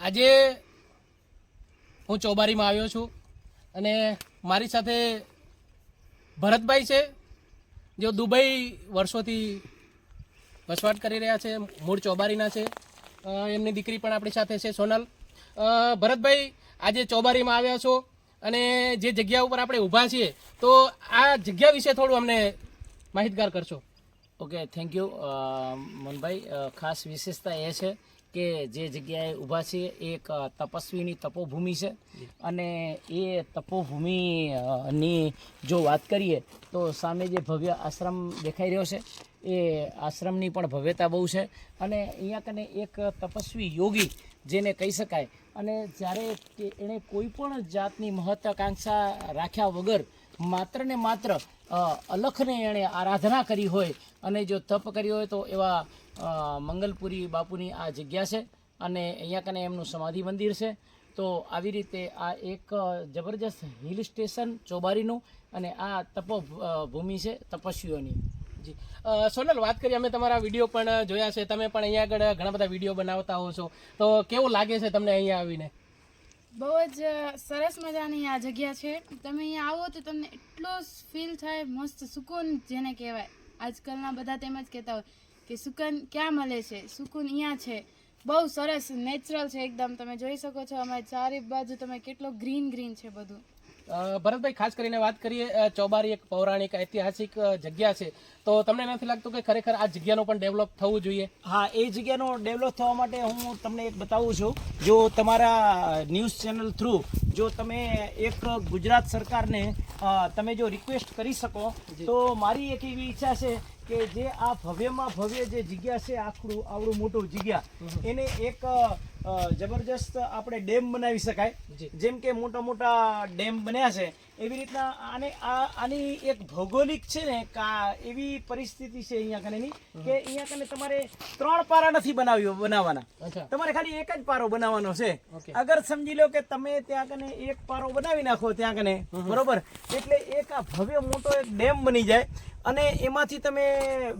આજે હું ચોબારીમાં આવ્યો છું અને મારી સાથે ભરતભાઈ છે, જેઓ દુબઈ વર્ષોથી વસવાટ કરી રહ્યા છે, મૂળ ચોબારીના છે. એમની દીકરી પણ આપણી સાથે છે, સોનલ. ભરતભાઈ, આજે ચોબારીમાં આવ્યા છો અને જે જગ્યા ઉપર આપણે ઊભા છીએ, તો આ જગ્યા વિશે થોડું અમને માહિતગાર કરશો. ઓકે થેન્ક યુ મનભાઈ ખાસ વિશેષતા એ છે કે જે જગ્યાએ ઊભા છીએ એક તપસ્વીની તપોભૂમિ છે. અને એ તપોભૂમિની જો વાત કરીએ, તો સામે જે ભવ્ય આશ્રમ દેખાઈ રહ્યો છે, એ આશ્રમની પણ ભવ્યતા બહુ છે. અને અહીંયા કને એક તપસ્વી યોગી, જેને કહી શકાય. અને જ્યારે એણે કોઈ પણ જાતની મહત્વાકાંક્ષા રાખ્યા વગર માત્ર ને માત્ર અલખને એણે આરાધના કરી હોય અને જો તપ કર્યો હોય તો એવા મંગલપુરી બાપુની આ જગ્યા છે અને અહીંયા કને એમનું સમાધિ મંદિર છે. તો આવી રીતે આ એક જબરજસ્ત હિલ સ્ટેશન ચોબારીનું અને આ તપો ભૂમિ છે તપસ્વીઓની. જી. સોનલ, વાત કરીએ અમે તમારા વીડિયો પણ જોયા છે. તમે પણ અહીંયા આગળ ઘણા બધા વીડિયો બનાવતા હો છો. તો કેવું લાગે છે તમને અહીંયા આવીને? બહુ જ સરસ મજાની આ જગ્યા છે. તમે અહીંયા આવો તો તમને એટલો ફીલ થાય, મસ્ત સુકૂન જેને કહેવાય. આજકાલના બધા તેમ જ કહેતા હોય કે સુકન ક્યાં મળે છે? સુકૂન અહીંયા છે. બહુ સરસ નેચરલ છે એકદમ. તમે જોઈ શકો છો અમારી ચારે બાજુ તમે કેટલો ગ્રીન ગ્રીન છે બધું. ભરતભાઈ ખાસ કરીને વાત કરીએ ચોબારી એક પૌરાણિક ઐતિહાસિક જગ્યા છે. તો તમને નથી લાગતું કે ખરેખર આ જગ્યાનું પણ ડેવલપ થવું જોઈએ? હા એ જગ્યાનો ડેવલપ થવા માટે હું તમને એક બતાવું છું. જો તમારા ન્યૂઝ ચેનલ થ્રુ જો તમે એક ગુજરાત સરકારને તમે જો રિક્વેસ્ટ કરી શકો તો મારી એક એવી ઈચ્છા છે કે જે આ ભવ્યમાં ભવ્ય જે જગ્યા છે આખું આવડું મોટું જગ્યા એને એક જબરજસ્ત આપણે ડેમ બનાવી શકાય. જેમ કે મોટા મોટા ડેમ બન્યા છે એવી રીતના આને આ આની એક ભૌગોલિક છે ને કા એવી પરિસ્થિતિ છે અહીંયા કનેની કે અહીંયા કને તમારે ત્રણ પારા નથી બનાવ્યો બનાવવાના. તમારે ખાલી એક જ પારો બનાવવાનો છે. અગર સમજી લો કે તમે ત્યાં કને એક પારો બનાવી નાખો ત્યાં કને બરોબર? એટલે એક આ ભવ્ય મોટો એક ડેમ બની જાય. અને એમાંથી તમે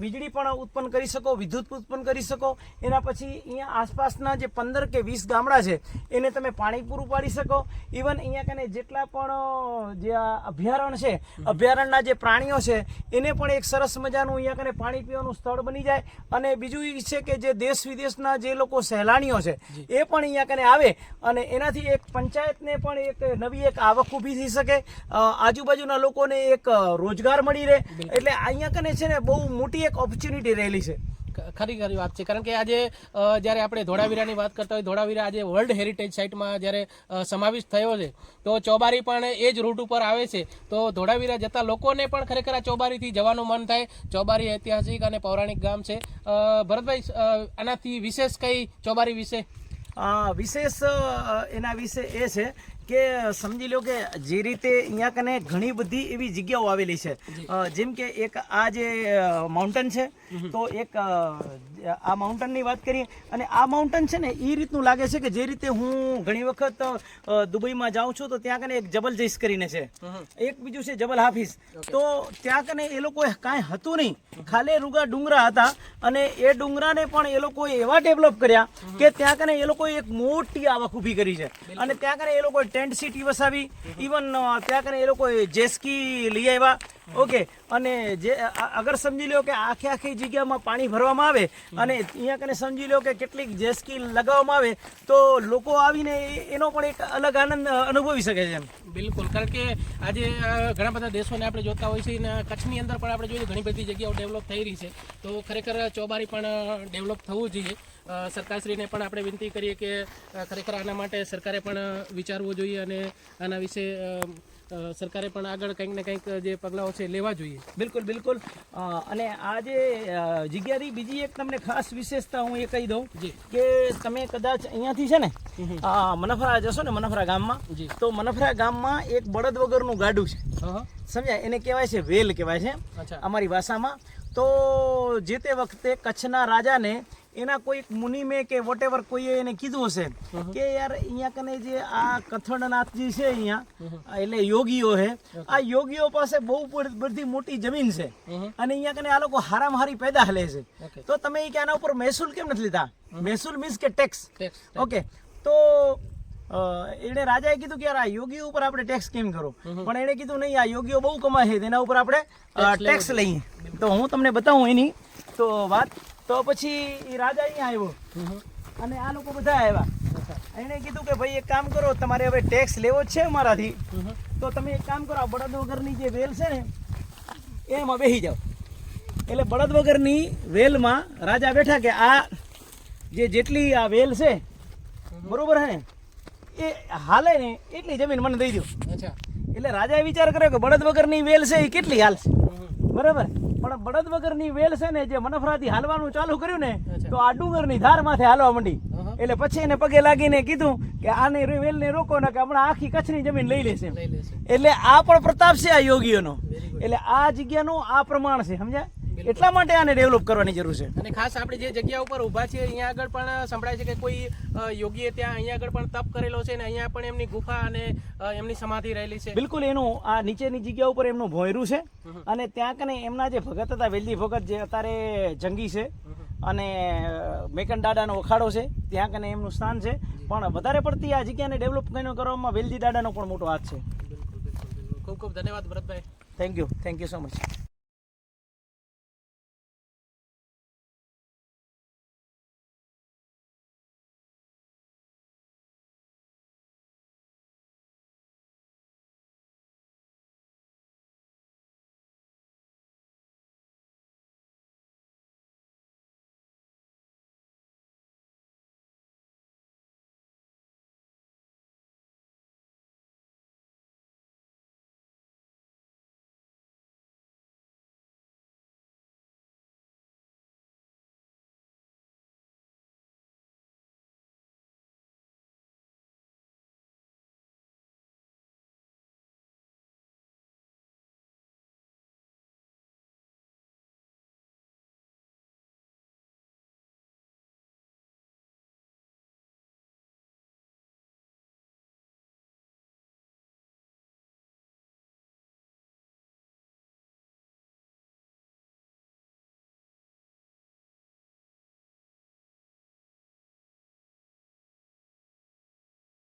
વીજળી પણ ઉત્પન્ન કરી શકો વિદ્યુત ઉત્પન્ન કરી શકો. એના પછી અહીંયા આસપાસના જે પંદર કે વીસ ગામડા છે એને તમે પાણી પૂરું પાડી શકો. ઇવન અહીંયા કને જેટલા પણ જે આ અભયારણ્ય છે અભયારણ્યના જે પ્રાણીઓ છે એને પણ એક સરસ મજાનું અહીંયા કને પાણી પીવાનું સ્થળ બની જાય. અને બીજું એ છે કે જે દેશ વિદેશના જે લોકો સહેલાણીઓ છે એ પણ અહીંયા કને આવે અને એનાથી એક પંચાયતને પણ એક નવી એક આવક ઊભી થઈ શકે. આજુબાજુના લોકોને એક રોજગાર મળી રહે. એટલે અહીંયા કને છે ને બહુ મોટી એક ઓપોર્ચ્યુનિટી રહેલી છે. ખરી ખરી વાત છે. કારણ કે આજે જ્યારે આપણે ધોળાવીરાની વાત કરતા હોય ધોળાવીરા આજે વર્લ્ડ હેરિટેજ સાઇટમાં જ્યારે સમાવેશ થયો છે તો ચોબારી પણ એ જ રૂટ ઉપર આવે છે. તો ધોળાવીરા જતા લોકોને પણ ખરેખર આ ચોબારીથી જવાનું મન થાય. ચોબારી ઐતિહાસિક અને પૌરાણિક ગામ છે. ભરતભાઈ આનાથી વિશેષ કઈ ચોબારી વિશે? વિશેષ એના વિશે એ છે કે સમજી લો કે જે રીતે અહીંયા કને ઘણી બધી એવી જગ્યાઓ આવેલી છે. જેમ કે એક આ જે માઉન્ટેન છે તો એક આ માઉન્ટનની વાત કરીએ અને આ માઉન્ટન છે ને એ રીતનું લાગે છે કે જે રીતે હું ઘણી વખત દુબઈમાં જાઉં છું તો ત્યાં કને એક જબલ જઈશ કરીને છે. એક બીજું છે જબલ હાફિઝ. તો ત્યાં કને એ લોકોએ કાંઈ હતું નહીં. ખાલી રૂગા ડુંગરા હતા અને એ ડુંગરાને પણ એ લોકોએ એવા ડેવલપ કર્યા કે ત્યાં કને એ લોકોએ એક મોટી આવક ઊભી કરી છે. અને ત્યાં કને એ લોકોએ ટેન્ટ સિટી વસાવી. ઇવન ત્યાં કને એ લોકોએ જેસ્કી લઈ આવ્યા. ઓકે અને જે અગર સમજી લો કે આખી આખી જગ્યામાં પાણી ભરવામાં આવે અને અહીંયા કને સમજી લો કે કેટલીક જેસ્કી લગાવવામાં આવે તો લોકો આવીને એનો પણ એક અલગ આનંદ અનુભવી શકે છે એમ. બિલકુલ કારણ કે આજે ઘણા બધા દેશોને આપણે જોતા હોઈએ છીએ અને કચ્છની અંદર પણ આપણે જોઈએ ઘણી બધી જગ્યાઓ ડેવલપ થઈ રહી છે. તો ખરેખર ચોબારી પણ ડેવલપ થવું જોઈએ. સરકારશ્રીને પણ આપણે વિનંતી કરીએ કે ખરેખર આના માટે સરકારે પણ વિચારવું જોઈએ અને આના વિશે સરકારે પણ આગળ કંઈક ને કંઈક જે પગલાઓ છે લેવા જોઈએ. બિલકુલ બિલકુલ. અને આ જે જગ્યાની બીજી એક તમને ખાસ વિશેષતા હું એ કહી દઉં. કે તમે કદાચ અહીંયાથી છે ને મનફરા જશો ને મનફરા ગામમાં. તો મનફરા ગામમાં એક બળદ વગરનું ગાડું છે. સમજાય? એને કહેવાય છે વેલ કહેવાય છે અચ્છા. અમારી ભાષામાં. તો જે તે વખતે કચ્છના રાજાને એના કોઈક મુનિમે કે વોટેવર કોઈએ એને કીધું હશે કે યાર અહીંયા કને જે આ કથળનાથજી છે અહીંયા એટલે યોગીઓ છે આ યોગીઓ પાસે બહુ બધી મોટી જમીન છે અને અહીંયા કને આ લોકો હારામ હારી પેદા લે છે. તો તમે કે આના ઉપર મહેસૂલ કેમ નથી લીધા? મહેસૂલ મીન્સ કે ટેક્સ ટેક્સ ઓકે. તો એણે રાજાએ કીધું કે યાર આ યોગીઓ ઉપર આપણે ટેક્સ કેમ કરો? પણ એણે કીધું નહીં આ યોગીઓ બહુ કમાય છે તેના ઉપર આપણે ટેક્સ લઈએ. તો હું તમને બતાવું એની તો વાત તો પછી એ રાજા અહીંયા આવ્યો. અને આ લોકો બધા આવ્યા. એણે કીધું કે ભાઈ એક કામ કરો તમારે હવે ટેક્સ લેવો છે મારાથી તો તમે એક કામ કરો આ બળદ વગરની જે વેલ છે ને એમાં બેસી જાઓ. એટલે બળદ વગરની વેલમાં રાજા બેઠા કે આ જે જેટલી આ વેલ છે બરોબર હે ને એ હાલે ને એટલી જમીન મને દઈ દો એટલે રાજાએ વિચાર કર્યો કે બળદ વગરની વેલ છે એ કેટલી હાલશે? બરાબર? પણ બળદ વગરની વેલ છે ને જે મનફરાથી હાલવાનું ચાલુ કર્યું ને તો આ ડુંગરની ધાર માથે હાલવા માંડી. એટલે પછી એને પગે લાગીને કીધું કે આને વેલને રોકો ને કે હમણાં આખી કચ્છની જમીન લઈ લેશે. એટલે આ પણ પ્રતાપ છે આ યોગીઓનો. એટલે આ જગ્યાનું આ પ્રમાણ છે સમજ્યા? એટલા માટે આને ડેવલપ કરવાની જરૂર છે. અને ખાસ આપણે જે જગ્યા ઉપર ઊભા છીએ અહીંયા આગળ પણ સંભળાય છે કે કોઈ યોગીએ ત્યાં અહીંયા આગળ પણ તપ કરેલો છે ને અહીંયા પણ એમની ગુફા અને એમની સમાધિ રહેલી છે. બિલકુલ એનું આ નીચેની જગ્યા ઉપર એમનું ભોયરું છે અને ત્યાં કને એમના જે ભગત હતા વેલજી ભગત જે અત્યારે જંગી છે અને મેકન દાદાનો ઓખાડો છે ત્યાં કને એમનું સ્થાન છે. પણ વધારે પડતી આ જગ્યાને ડેવલપ કરવામાં વેલજી દાદાનો પણ મોટો હાથ છે. ખૂબ ખૂબ ધન્યવાદ Bharatbhai. Thank you thank you so much